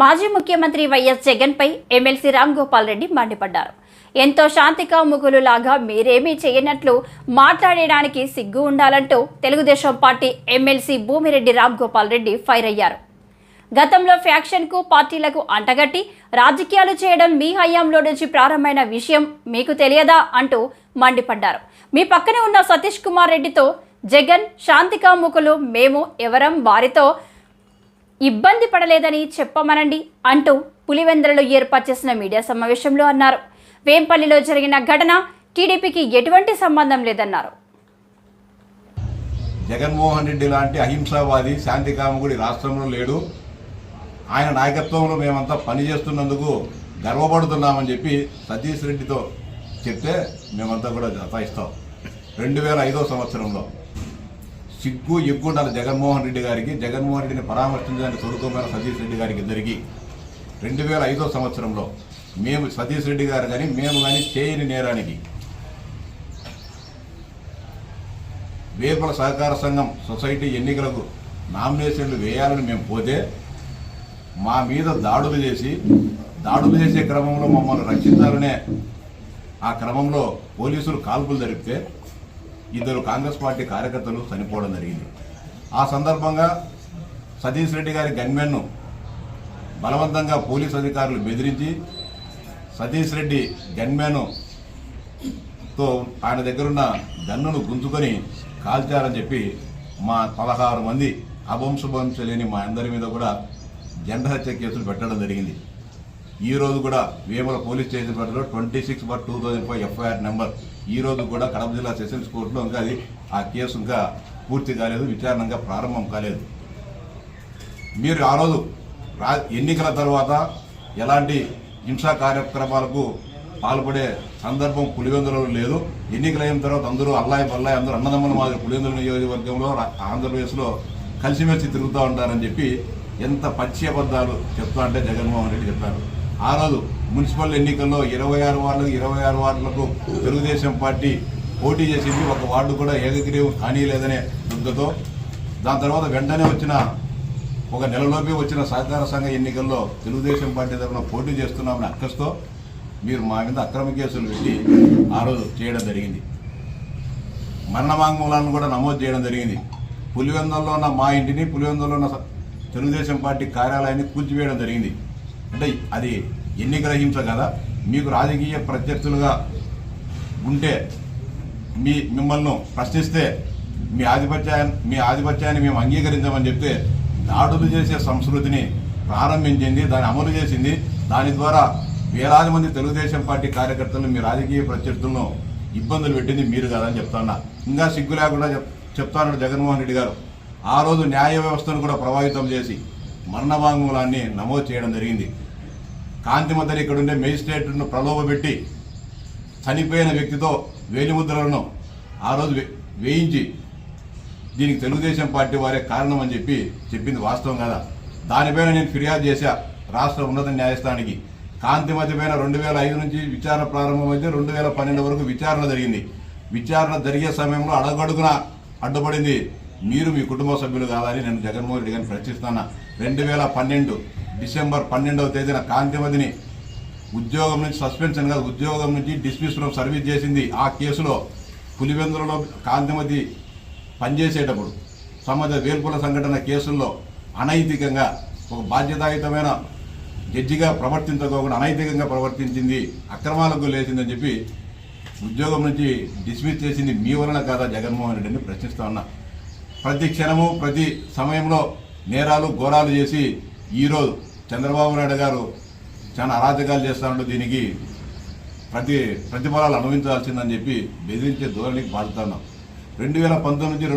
మాజీ ముఖ్యమంత్రి వైఎస్ జగన్పై ఎమ్మెల్సీ రామ్ గోపాల్ రెడ్డి మండిపడ్డారు. ఎంతో శాంతికా ముగులు లాగా మీరేమీ చేయనట్లు మాట్లాడడానికి సిగ్గు ఉండాలంటూ Telugu Desam party MLC Bhumireddy Ram Gopal Reddy fire అయ్యారు. గతంలో ఫ్యాక్షన్కు పార్టీలకు అంటగట్టి రాజకీయాలు చేయడం మీ హయాంలో నుంచి ప్రారంభమైన విషయం మీకు తెలియదా అంటూ మండిపడ్డారు. మీ పక్కనే ఉన్న సతీష్ కుమార్ రెడ్డితో జగన్ శాంతికాముకులు మేము ఎవరం వారితో ఇబ్బంది పడలేదని చెప్పమనండి అంటూ పులివెందులలో ఏర్పాటు చేసిన మీడియా సమావేశంలో అన్నారు. వేంపల్లిలో జరిగిన ఘటన టీడీపీకి ఎటువంటి సంబంధం లేదన్నారు. జగన్మోహన్ రెడ్డి లాంటి అహింసావాది శాంతికామకుడి రాష్ట్రంలో లేడు. ఆయన నాయకత్వంలో మేమంతా పనిచేస్తున్నందుకు గర్వపడుతున్నామని చెప్పి సతీష్ రెడ్డితో చెప్తే మేమంతా కూడా జతాయిస్తాం రెండు వేల ఐదో సంవత్సరంలో. సిగ్గు ఎగ్గుండాలి జగన్మోహన్ రెడ్డి గారికి. జగన్మోహన్ రెడ్డిని పరామర్శించడానికి తొడుకోమైన సతీష్ రెడ్డి గారికి ఇద్దరికి రెండు వేల ఐదో సంవత్సరంలో మేము సతీష్ రెడ్డి గారు కానీ మేము కానీ చేయని నేరానికి వేపల సహకార సంఘం సొసైటీ ఎన్నికలకు నామినేషన్లు వేయాలని మేము పోతే మా మీద దాడులు చేసి దాడులు చేసే క్రమంలో మమ్మల్ని రక్షించాలనే ఆ క్రమంలో పోలీసులు కాల్పులు జరిపితే ఇద్దరు కాంగ్రెస్ పార్టీ కార్యకర్తలు చనిపోవడం జరిగింది. ఆ సందర్భంగా సతీష్ రెడ్డి గారి గన్మెన్ను బలవంతంగా పోలీస్ అధికారులు బెదిరించి సతీష్ రెడ్డి గన్మెన్తో ఆయన దగ్గరున్న గన్నును గుంజుకొని కాల్చారని చెప్పి మా పదహారు మంది అభంశుభంశ లేని మా అందరి మీద కూడా జెండా హత్య కేసులు పెట్టడం జరిగింది. ఈ రోజు కూడా వేముల పోలీస్ స్టేషన్ పరిధిలో twenty six by two thousand five FIR number ఈ రోజు కూడా కడప జిల్లా సెషన్స్ కోర్టులో ఇంకా అది ఆ కేసు ఇంకా పూర్తి కాలేదు విచారణంగా ప్రారంభం కాలేదు. మీరు ఆ రోజు రా ఎన్నికల తర్వాత ఎలాంటి హింసా కార్యక్రమాలకు పాల్పడే సందర్భం పులివెందులలో లేదు. ఎన్నికలు అయిన తర్వాత అందరూ అల్లాయి పల్లాయి అందరూ అన్నదమ్ముల మాదిరి పులివెందుల నియోజకవర్గంలో ఆంధ్రప్రదేశ్లో కలిసిమెలిసి తిరుగుతూ ఉంటారని చెప్పి ఎంత పచ్చి అబద్ధాలు చెప్తా అంటే జగన్మోహన్ రెడ్డి చెప్పారు. ఆ రోజు మున్సిపల్ ఎన్నికల్లో ఇరవై ఆరు వార్డులకు ఇరవై ఆరు వార్డులకు తెలుగుదేశం పార్టీ పోటీ చేసింది. ఒక వార్డు కూడా ఏకగ్రీవం కానీయలేదనే దుగ్ధతో దాని తర్వాత వెంటనే వచ్చిన ఒక నెలలోపే వచ్చిన సహకార సంఘ ఎన్నికల్లో తెలుగుదేశం పార్టీ తరఫున పోటీ చేస్తున్నామని అక్కస్తో మీరు మా మీద అక్రమ కేసులు పెట్టి ఆ రోజు చేయడం జరిగింది. మరణమాంగములను కూడా నమోదు చేయడం జరిగింది. పులివెందుల్లో ఉన్న మా ఇంటిని పులివెందులో ఉన్న తెలుగుదేశం పార్టీ కార్యాలయాన్ని కూల్చివేయడం జరిగింది. అంటే అది ఎన్ని గ్రహించగల కదా మీకు రాజకీయ ప్రత్యర్థులుగా ఉంటే మీ మిమ్మల్ని ప్రశ్నిస్తే మీ ఆధిపత్యాన్ని మీ ఆధిపత్యాన్ని మేము అంగీకరించామని చెప్తే దాడులు చేసే సంస్కృతిని ప్రారంభించింది దాన్ని అమలు చేసింది. దాని ద్వారా వేలాది మంది తెలుగుదేశం పార్టీ కార్యకర్తలు మీ రాజకీయ ప్రత్యర్థులను ఇబ్బందులు పెట్టింది మీరు కదా అని చెప్తున్నా ఇంకా సిగ్గు లేకుండా చెప్ చెప్తాను జగన్మోహన్ రెడ్డి గారు. ఆ రోజు న్యాయ వ్యవస్థను కూడా ప్రభావితం చేసి మరణ వాంగ్మూలాన్ని నమోదు చేయడం జరిగింది. కాంతిమద్దరి ఇక్కడ ఉండే మేజిస్ట్రేట్ను ప్రలోభపెట్టి చనిపోయిన వ్యక్తితో వేలిముద్రలను ఆ రోజు వే- వేయించి దీనికి తెలుగుదేశం పార్టీ వారే కారణం అని చెప్పి చెప్పింది వాస్తవం కదా. దానిపైన నేను ఫిర్యాదు చేశా. రాష్ట్ర ఉన్నత న్యాయస్థానానికి కాంతిమతి పైన రెండు వేల ఐదు నుంచి విచారణ ప్రారంభమైతే రెండు వేల పన్నెండు వరకు విచారణ జరిగింది. విచారణ జరిగే సమయంలో అడగడుగున అడ్డుపడింది. మీరు మీ కుటుంబ సభ్యులు కాదని నేను జగన్మోహన్ రెడ్డి గారిని ప్రశ్నిస్తాను? రెండు వేల పన్నెండు డిసెంబర్ పన్నెండవ తేదీన కాంతిమతిని ఉద్యోగం నుంచి సస్పెన్షన్ కాదు ఉద్యోగం నుంచి డిస్మిస్లో సర్వీస్ చేసింది. ఆ కేసులో పులివెందులలో కాంతిమతి పనిచేసేటప్పుడు సమాజ వేల్పుల సంఘటన కేసుల్లో అనైతికంగా ఒక బాధ్యతాయుతమైన జడ్జిగా ప్రవర్తించకోకుండా అనైతికంగా ప్రవర్తించింది అక్రమాలకు లేచిందని చెప్పి ఉద్యోగం నుంచి డిస్మిస్ చేసింది మీ వలన కాదా జగన్మోహన్ రెడ్డిని ప్రశ్నిస్తా ఉన్నా. ప్రతి క్షణము ప్రతి సమయంలో నేరాలు ఘోరాలు చేసి ఈరోజు చంద్రబాబు నాయుడు గారు చాలా అరాచకాలు చేస్తా దీనికి ప్రతి ప్రతిఫలాలు అనుభవించాల్సిందని చెప్పి బెదిరించే ధోరణికి పాల్తున్నాం రెండు వేల పంతొమ్మిది